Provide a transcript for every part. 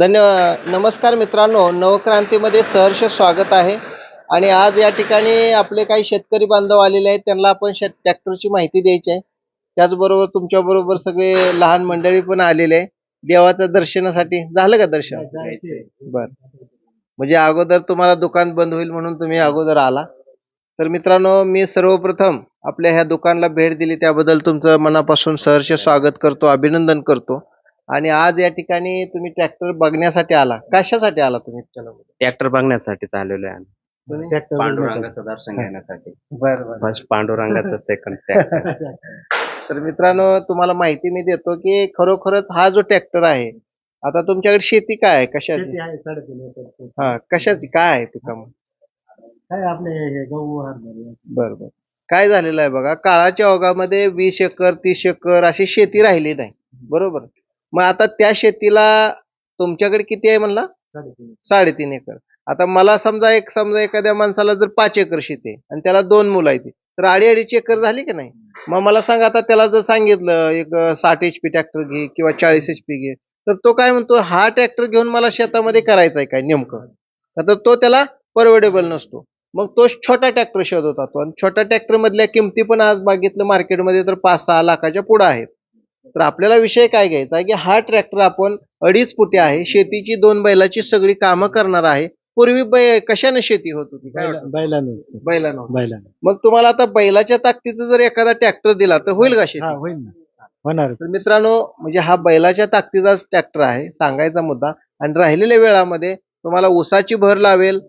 धन्यवाद नमस्कार मित्रांनो नवक्रांतीमध्ये सहर्ष स्वागत आहे. आणि आज या ठिकाणी आपले काही शेतकरी बांधव आलेले आहेत त्यांना आपण शेत ट्रॅक्टरची माहिती द्यायची आहे. त्याचबरोबर तुमच्या बरोबर सगळे लहान मंडळी पण आलेले आहे देवाच्या दर्शनासाठी. झालं का दर्शन? बर. म्हणजे अगोदर तुम्हाला दुकान बंद होईल म्हणून तुम्ही अगोदर आला. तर मित्रांनो मी सर्वप्रथम आपल्या ह्या दुकानला भेट दिली. त्याबद्दल तुमचं मनापासून सहर्ष स्वागत करतो अभिनंदन करतो. आणि आज या ठिकाणी तुम्ही ट्रॅक्टर बघण्यासाठी आला. कशासाठी आला तुम्ही ट्रॅक्टर बघण्यासाठी आलेलो आहे आम्ही. पांडुरंगाचं दर्शन घेण्यासाठी. बरं बस पांडुरंगाचं सेकंड ट्रॅक्टर तर मित्रांनो तुम्हाला माहिती मी देतो की खरोखरच हा जो ट्रॅक्टर आहे आता तुमच्याकडे शेती काय आहे? कशाची? आहे साडेतीन एकर हा कशाची? काय आहे पिकामध्ये काय आपले हे गहू हरभरे. बरं बरं. काय झालेलं आहे बघा काळाच्या ओघामध्ये वीस एकर तीस एकर अशी शेती राहिली नाही. बरोबर? मग आता त्या शेतीला तुमच्याकडे किती आहे म्हणला? साडेतीन एकर. आता मला समजा एक समजा एखाद्या माणसाला जर पाच एकर शेती आहे आणि त्याला दोन मुलं आहेत तर अडी अडीच एकर झाली की नाही? मग मला सांगा आता त्याला जर सांगितलं एक साठ एच पी ट्रॅक्टर घे किंवा चाळीस एच पी घे तर तो काय म्हणतो हा ट्रॅक्टर घेऊन मला शेतामध्ये करायचा आहे काय नेमकं? तर तो त्याला परवडेबल नसतो. मग तो छोटा ट्रॅक्टर शोधत होता तो. आणि छोट्या ट्रॅक्टर मधल्या किमती पण आज बघितलं मार्केटमध्ये तर पाच सहा लाखाच्या पुढे आहेत. तर आपल्याला विषय काय घ्यायचा आहे की हा ट्रॅक्टर आपण अडीच फुटे आहे शेतीची दोन बैलाची सगळी कामं करणार आहे. पूर्वी बै कशाने शेती होत होती? काय वाटतं? बैलानं बैलानं बैलानं. मग तुम्हाला आता बैलाच्या ताकदीचा जर एखादा ट्रॅक्टर दिला तर होईल का शेती? हा होईल ना. होणार. तर मित्रांनो म्हणजे हा बैलाच्या ताकदीचाच ट्रॅक्टर आहे सांगायचा मुद्दा. आणि राहिलेल्या वेळामध्ये तुम्हाला ऊसाची भर लावेल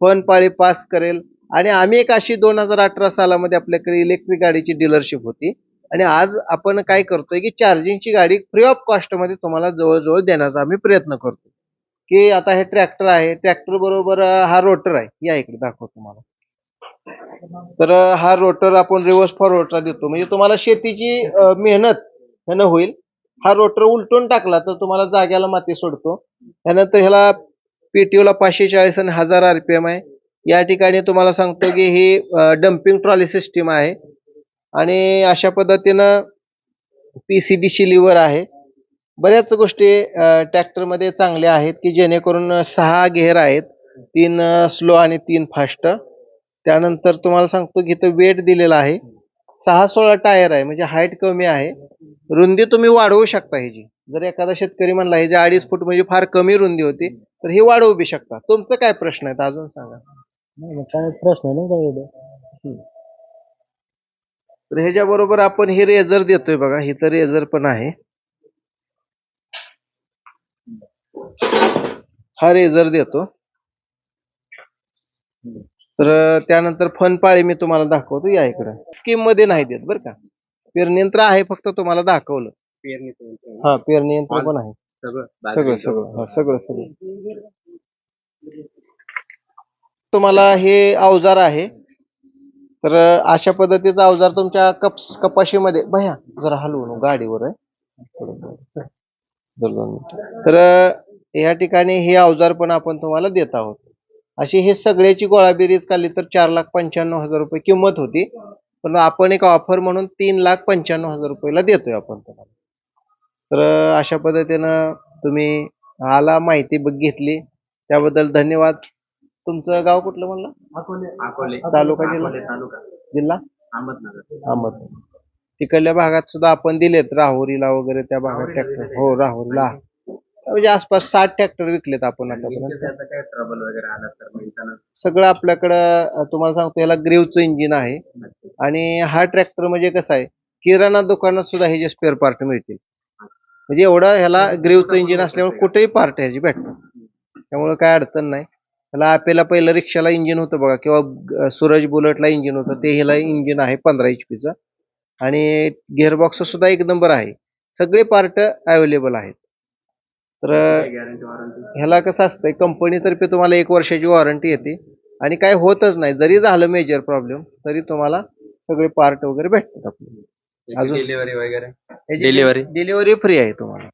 फन पाळी पास करेल. आणि आम्ही एक अशी दोन हजार अठरा सालामध्ये आपल्याकडे इलेक्ट्रिक गाडीची डीलरशिप होती. आणि आज आपण काय करतोय की चार्जिंगची गाडी फ्री ऑफ कॉस्टमध्ये तुम्हाला जवळजवळ देण्याचा आम्ही प्रयत्न करतो की आता हे ट्रॅक्टर आहे ट्रॅक्टर बरोबर हा रोटर आहे. या इकडे दाखवतो तुम्हाला. तर हा रोटर आपण रिव्हर्स फॉरवर्डचा देतो. म्हणजे तुम्हाला शेतीची मेहनत ह्यानं होईल. हा रोटर उलटून टाकला तर तुम्हाला जाग्याला माती सोडतो. त्यानंतर ह्याला पीटीओला पाचशे चाळीस आणि हजार आरपीएम आहे. या ठिकाणी तुम्हाला सांगतो की ही डम्पिंग ट्रॉली सिस्टीम आहे. आणि अशा पद्धतीनं पीसीडीसी लिव्हर आहे. बऱ्याच गोष्टी ट्रॅक्टरमध्ये चांगल्या आहेत की जेणेकरून सहा गेअर आहेत तीन स्लो आणि तीन फास्ट त्यानंतर तुम्हाला सांगतो की इथं वेट दिलेला आहे. सहा सोळा टायर आहे म्हणजे हाईट कमी आहे. रुंदी तुम्ही वाढवू शकता ह्याची. जर एखादा शेतकरी म्हणला ह्याची अडीच फूट म्हणजे फार कमी रुंदी होती तर ही वाढवू बी शकता. तुमचं काय प्रश्न आहे अजून सांगा. नाही, काय प्रश्न नाही तर ह्याच्या बरोबर आपण हे रेझर देतोय बघा इथं रेझर पण आहे. हा रेझर देतो. तर त्यानंतर फनपाळी मी तुम्हाला दाखवतो या इकडं. स्कीममध्ये नाही देत बरं का. पेरणी यंत्र आहे फक्त तुम्हाला दाखवलं. हा पेरणी यंत्र पण आहे. सगळं सगळं हा, सगळं सगळं. तुम्हाला हे अवजार आहे. तर अशा पद्धतीचा अवजार तुमच्या कप्स कपाशीमध्ये भया जरा हलवू गाडीवर आहे. तर या ठिकाणी हे अवजार पण आपण तुम्हाला देत आहोत. अशी हे सगळ्याची गोळाबेरीज काढली तर चार लाख पंच्याण्णव हजार रुपये किंमत होती. पण आपण एक ऑफर म्हणून तीन लाख पंच्याण्णव हजार रुपयाला देतोय आपण तुम्हाला. तर अशा पद्धतीनं तुम्ही आला माहिती बघ घेतली त्याबद्दल धन्यवाद. तुमचं गाव कुठलं म्हणलं? अकोले. अकोले. तालुका जिल्हा? अकोले तालुका. जिल्हा? अहमदनगर. अहमदनगर. तिकडल्या भागात सुद्धा आपण दिलेत राहुरीला वगैरे त्या भागात ट्रॅक्टर हो राहुरीला. म्हणजे आसपास साठ ट्रॅक्टर विकलेत आपण आतापर्यंत. त्याचा काय ट्रबल वगैरे आला तर सगळं आपल्याकडं अं, तुम्हाला सांगतो याला ग्रेवचं इंजिन आहे. आणि हा ट्रॅक्टर म्हणजे कसं आहे किराणा दुकानात सुद्धा ह्याचे स्पेअर पार्ट मिळतील. म्हणजे एवढं ह्याला ग्रेवचं इंजिन असल्यामुळे कुठेही पार्ट ह्याची भेटतात त्यामुळे काय अडचण नाही. ह्याला आपल्याला पहिलं रिक्षाला इंजिन होतं बघा किंवा सूरज बुलेटला इंजिन होतं ते ह्याला इंजिन आहे पंधरा एच पीचं आणि गिअरबॉक्स सुद्धा एक नंबर आहे. सगळे पार्ट अवेलेबल आहेत. तर गॅरंटी वॉरंटी ह्याला कसं असतंय कंपनीतर्फे तुम्हाला एक वर्षाची वॉरंटी येते. आणि काय होतच नाही. जरी झालं मेजर प्रॉब्लेम तरी तुम्हाला सगळे पार्ट वगैरे भेटतात आपल्याला अजून- डिलिव्हरी वगैरे? Delivery? डिलिव्हरी फ्री आहे तुम्हाला.